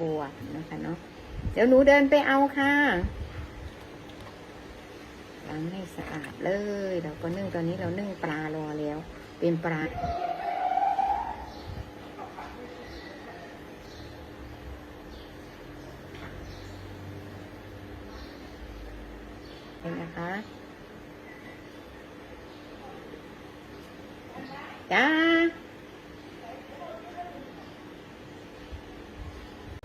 บวบนะคะเนาะเดี๋ยวหนูเดินไปเอาค่ะล้างให้สะอาดเลย เราก็นึ่งตอนนี้เรานึ่งปลารอแล้ว เป็นปลาเห็นนะคะจ้า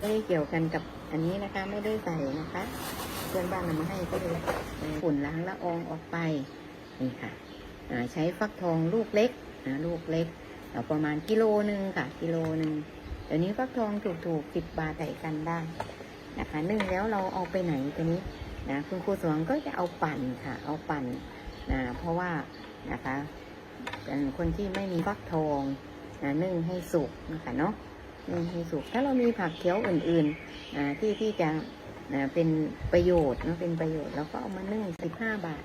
ไม่ได้ เกี่ยวกันกับอันนี้นะคะ ไม่ได้ใส่นะคะเพื่อนบ้านนำมาให้ก็เลยฝุ่นล้างละอองออกไปนี่ค่ะใช้ฟักทองลูกเล็กนะลูกเล็กเอาประมาณกิโลหนึ่งค่ะ กิโลหนึ่งเดี๋ยวนี้ฟักทองถูกๆสิบบาทใส่กันได้นะคะนึ่งแล้วเราเอาไปไหนตัวนี้นะคุณครูสวงก็จะเอาปั่นค่ะ เอาปั่นนะเพราะว่านะคะเป็นคนที่ไม่มีฟักทองนะนึ่งให้สุกนะคะเนาะ นึ่งให้สุก ถ้าเรามีผักเคี้ยวอื่นๆที่ที่จะเป็นประโยชน์นะเป็นประโยชน์เราก็เอามานึ่งสิบห้าบาท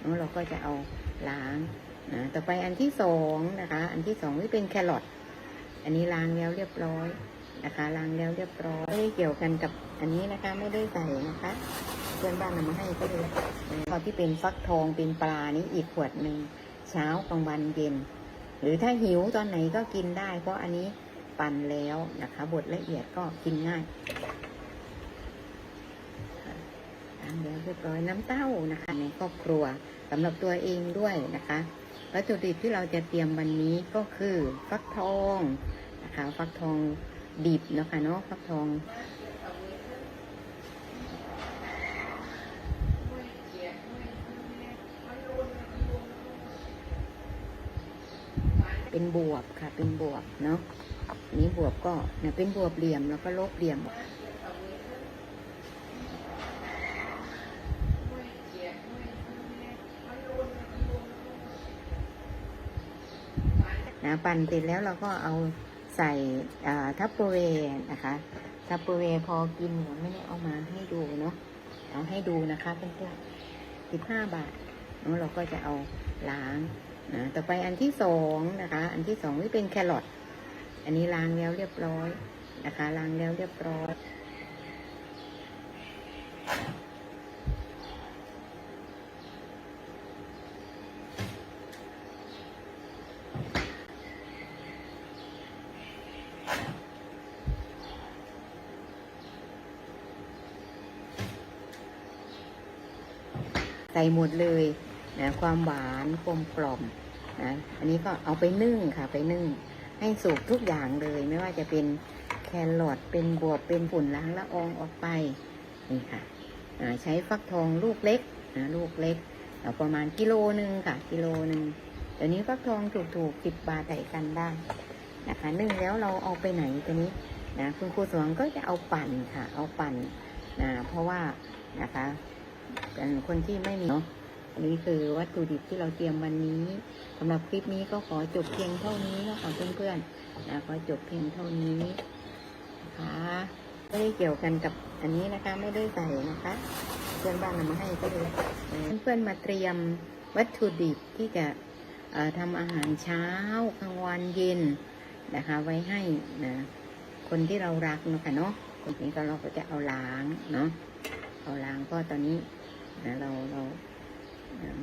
เนาะเราก็จะเอาล้างต่อไปอันที่สองนะคะ อันที่สองที่เป็นแครอทอันนี้ล้างแล้วเรียบร้อยนะคะล้างแล้วเรียบร้อยไม่ได้เกี่ยวกันกับอันนี้นะคะไม่ได้ใส่นะคะเพื่อนบ้านนำมาให้ก็เลยพอที่เป็นฟักทองเป็นปลานี้อีกขวดหนึ่งเช้ากลางวันเย็น หรือถ้าหิวตอนไหนก็กินได้ เพราะอันนี้ ปั่นแล้วนะคะบดละเอียดก็กินง่ายล้างแล้วเรียบร้อยน้ำเต้านะคะ ในครอบครัวสำหรับตัวเองด้วยนะคะวัตถุดิบที่เราจะเตรียมวันนี้ก็คือฟักทองนะคะฟักทองดิบนะคะเนาะฟักทองเป็นบวบค่ะ เป็นบวบเนาะ นี้บวบก็เนี่ยเป็นบวบเหลี่ยมแล้วก็ลบเหลี่ยม นะปั่นเสร็จแล้วเราก็เอาใส่ทัพเปอร์เวนะคะทัพเปอร์เวพอกินไม่ได้เอามาให้ดูเนาะเอาให้ดูนะคะเพื่อนๆสิบห้าบาทเนาะเราก็จะเอาล้างนะต่อไปอันที่สองนะคะ อันที่สองที่เป็นแครอท อันนี้ล้างแล้วเรียบร้อยนะคะล้างแล้วเรียบร้อย ใส่หมดเลยนะความหวานกลมกล่อมนะอันนี้ก็เอาไปนึ่งค่ะไปนึ่ง ให้สุกทุกอย่างเลยไม่ว่าจะเป็นแครอทเป็นบวบเป็นฝุ่นล้างละอองออกไปนี่ค่ะใช้ฟักทองลูกเล็กนะลูกเล็กประมาณกิโลหนึ่งค่ะ กิโลหนึ่งเดี๋ยวนี้ฟักทองถูกๆสิบบาทใส่กันได้นะคะนึ่งแล้วเราเอาไปไหนตัวนี้นะคุณครูสวงก็จะเอาปั่นค่ะ เอาปั่นนะเพราะว่านะคะเป็นคนที่ไม่มีเนาะ อันนี้คือวัตถุดิบที่เราเตรียมวันนี้สำหรับคลิปนี้ก็ขอจบเพียงเท่านี้นะคะเพื่อนๆนะขอจบเพียงเท่านี้นะคะไม่ได้เกี่ยวกันกับอันนี้นะคะไม่ได้ใส่นะคะเพื่อนบ้านนำมาให้ก็เลยเพื่อนๆมาเตรียมวัตถุดิบที่จะเอ่อทำอาหารเช้ากลางวันเย็นนะคะ ไว้ให้นะคนที่เรารักเนาะค่ะเนาะคนนี้ก็เราก็จะเอาล้างเนาะเอาล้างก็ตอนนี้นะเราเรา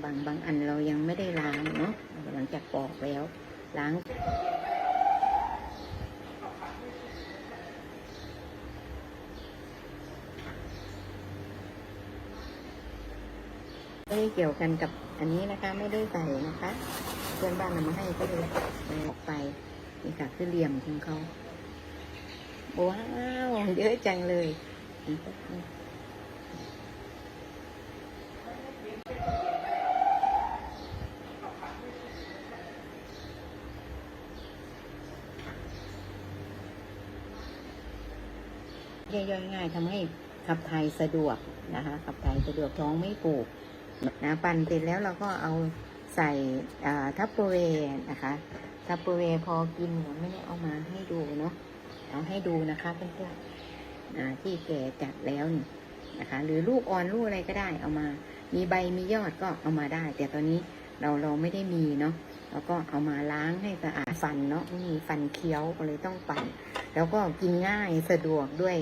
บางบางอันเรายังไม่ได้ล้างเนาะเรากำลังจะปอกแล้วล้างไม่ได้เกี่ยวกันกับอันนี้นะคะไม่ได้ใส่นะคะเพื่อนบ้านนำมาให้ก็เลยออกไปนี่ค่ะคือเหลี่ยมของเขาว้าวเยอะจังเลยนี่ก็คือ ย่อยๆง่ายทำให้ขับถ่ายสะดวกนะคะขับถ่ายสะดวกท้องไม่ปูกนะปั่นเสร็จแล้วเราก็เอาใส่ทัพเปอร์เวร์นะคะทัพเปอร์เวร์พอกินไม่ได้เอามาให้ดูเนาะเอาให้ดูนะคะเพื่อนๆนะที่แก่จัดแล้วนี่นะคะ หรือลูกอ่อนลูกอะไรก็ได้เอามา มีใบมียอดก็เอามาได้ แต่ตอนนี้เราเราไม่ได้มีเนาะเราก็เอามาล้างให้สะอาดฟันเนาะไม่มีฟันเคี้ยวก็เลยต้องปั่น แล้วก็กินง่ายสะดวกด้วย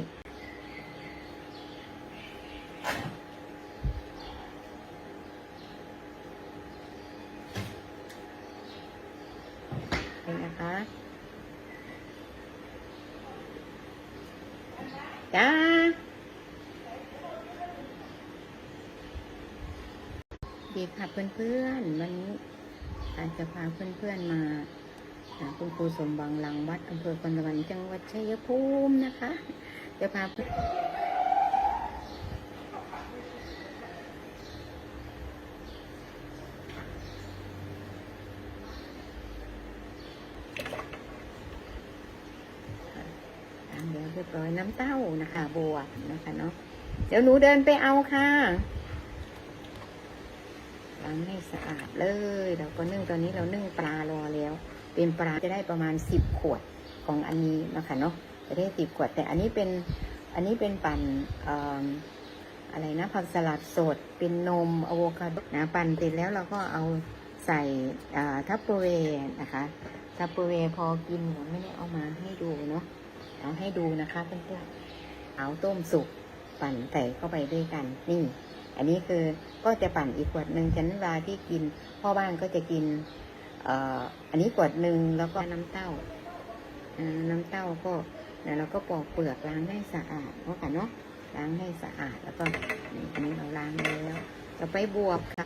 จ้าดี ค่ะเพื่อนๆวันนี้อาจจะพาเพื่อนๆมาหาคุณครูสมบังลังวัดอำเภอคอนวรรค์จังหวัดชัยภูมินะคะ จะพาเพื่อนเดี๋ยวเรียบร้อยน้ำเต้านะคะ บัวนะคะเนาะเดี๋ยวหนูเดินไปเอาค่ะ ล้างให้สะอาดเลยเราก็นึ่งตอนนี้เรานึ่งปลารอแล้ว เป็นปลาจะได้ประมาณสิบขวดของอันนี้นะคะเนาะจะได้สิบขวด แต่อันนี้เป็นอันนี้เป็นปั่นออะไรนะผักสลัดสด เป็นนมอะโวคาโดนะปั่นเสร็จแล้วเราก็เอาใส่ทัพเปอร์เวนะคะทัพเปอร์เวพอกินเราไม่ได้เอามาให้ดูเนาะเอาให้ดูนะคะเพื่อนๆเอาต้มสุกปั่นใส่เข้าไปด้วยกันนี่ อันนี้คือก็จะปั่นอีกขวดหนึ่งฉันเวลาที่กิน พ่อบ้านก็จะกินเอ่ออันนี้ขวดหนึ่งแล้วก็น้ำเต้า น้ำเต้าก็แล้วเราก็ปอกเปลือกล้างให้สะอาดเนาะค่ะเนาะล้างให้สะอาดแล้วก็นี่อันนี้เราล้างแล้วเราไปบวบค่ะ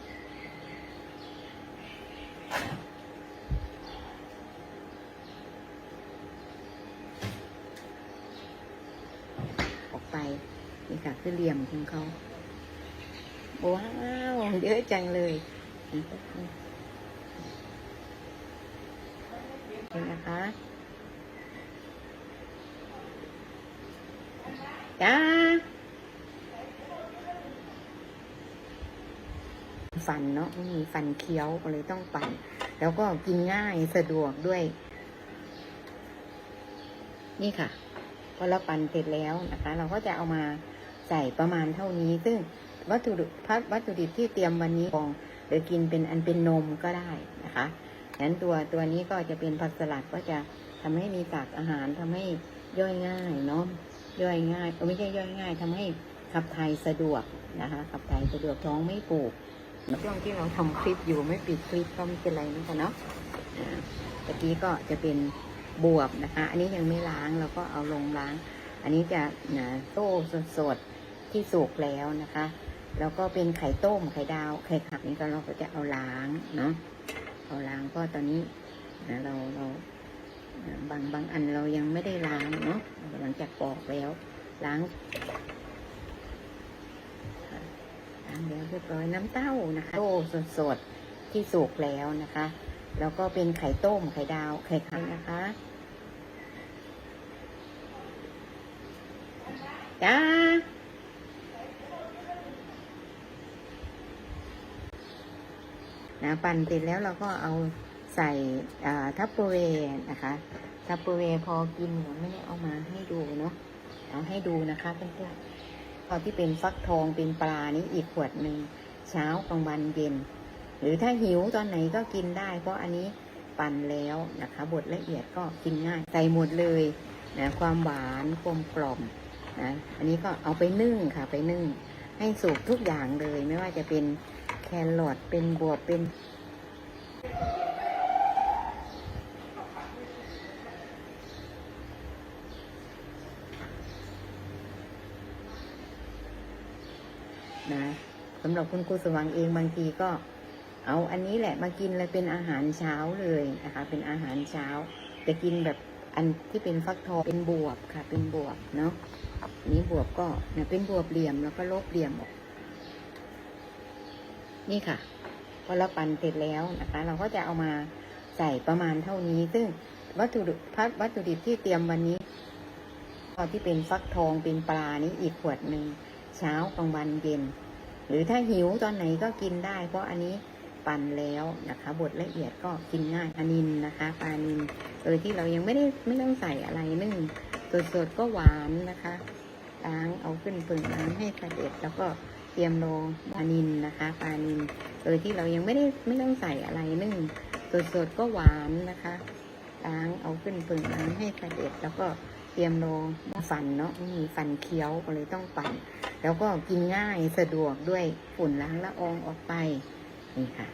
ออกไปนี่ค่ะคือเหลี่ยมของเขา ว้าวเยอะจังเลยนี่นะคะจ้าฟันเนาะม่มีฟันเคี้ยวก็เลยต้องปั่น แล้วก็กินง่ายสะดวกด้วย นี่ค่ะ พอเราปั่นเสร็จแล้วนะคะ เราก็จะเอามาใส่ประมาณเท่านี้ซึ่ง วัตถุดิบพัดวัตถุดิบที่เตรียมวันนี้ของหรือกินเป็นอันเป็นนมก็ได้นะคะงั้นตัวตัวนี้ก็จะเป็นผักสลัดก็จะทำให้มีสารอาหารทำให้ย่อยง่ายเนาะย่อยง่ายไม่ใช่ย่อยง่ายทำให้ขับถ่ายสะดวกนะคะขับถ่ายสะดวกท้องไม่ปวดช่วงที่เราทำคลิปอยู่ไม่ปิดคลิปก็ไม่เป็นไรนะคะเนาะตะกี้ก็จะเป็นบวบนะคะ อันนี้ยังไม่ล้างเราก็เอาลงล้าง อันนี้จะนะโต้สดๆที่สุกแล้วนะคะ แล้วก็เป็นไข่ต้มไข่ดาวไข่ขับนี่ก็เราก็จะเอาล้างเนาะเอาล้างก็ตอนนี้นะเราเราบางบางอันเรายังไม่ได้ล้างเนาะหลังจากปอกแล้ว ล้างล้างแล้วเรียบร้อยน้ำเต้านะคะโต้สดๆที่สุกแล้วนะคะ แล้วก็เป็นไข่ต้มไข่ดาวไข่ไข่นะคะจ้า นะปั่นเสร็จแล้วเราก็เอาใส่ทัพเปอร์เวนะคะทัพเปอร์เวพอกินเราไม่ได้เอามาให้ดูเนาะเอาให้ดูนะคะเพื่อนๆพอที่เป็นฟักทองเป็นปลานี้อีกขวดหนึ่งเช้ากลางวันเย็น หรือถ้าหิวตอนไหนก็กินได้ เพราะอันนี้ปั่นแล้วนะคะบดละเอียดก็กินง่ายใส่หมดเลยนะความหวานกลมกล่อมนะอันนี้ก็เอาไปนึ่งค่ะไปนึ่ง ให้สุกทุกอย่างเลยไม่ว่าจะเป็น รอทเป็นบวบเป็น นะสำหรับคุณครูสว่างเองบางทีก็ เอาอันนี้แหละมากินเลยเป็นอาหารเช้าเลยนะคะ เป็นอาหารเช้า จะกินแบบอันที่เป็นฟักทองเป็นบวบค่ะ เป็นบวบเนาะนนี้บวบก็เนี่ยเป็นบวบเหลี่ยมแล้วก็ลบเหลี่ยมออก นี่ค่ะ พอเราปั่นเสร็จแล้วนะคะ เราก็จะเอามาใส่ประมาณเท่านี้ ซึ่งวัตถุดิบพัดวัตถุดิบที่เตรียมวันนี้พอที่เป็นฟักทองเป็นปลานี้อีกขวดหนึ่งเช้ากลางวันเย็น หรือถ้าหิวตอนไหนก็กินได้ เพราะอันนี้ปั่นแล้วนะคะบดละเอียดก็กินง่ายปลานินนะคะปลานินโดยที่เรายังไม่ได้ไม่ต้องใส่อะไรนึ่งสดๆก็หวานนะคะล้างเอาขึ้นปึงน้ำให้กระเด็ดแล้วก็ เตรียมลปลานินนะคะปลานินโดยที่เรายังไม่ได้ไม่ต้องใส่อะไรนึ่งสดๆก็หวานนะคะล้างเอาขึ้นปึงน้ำให้กระเด็ดแล้วก็เตรียมลฟันเนาะม่มีฟันเคี้ยวก็เลยต้องปั่นแล้วก็กินง่ายสะดวกด้วยฝุ่นล้างละอองออกไปนี่ค่ะ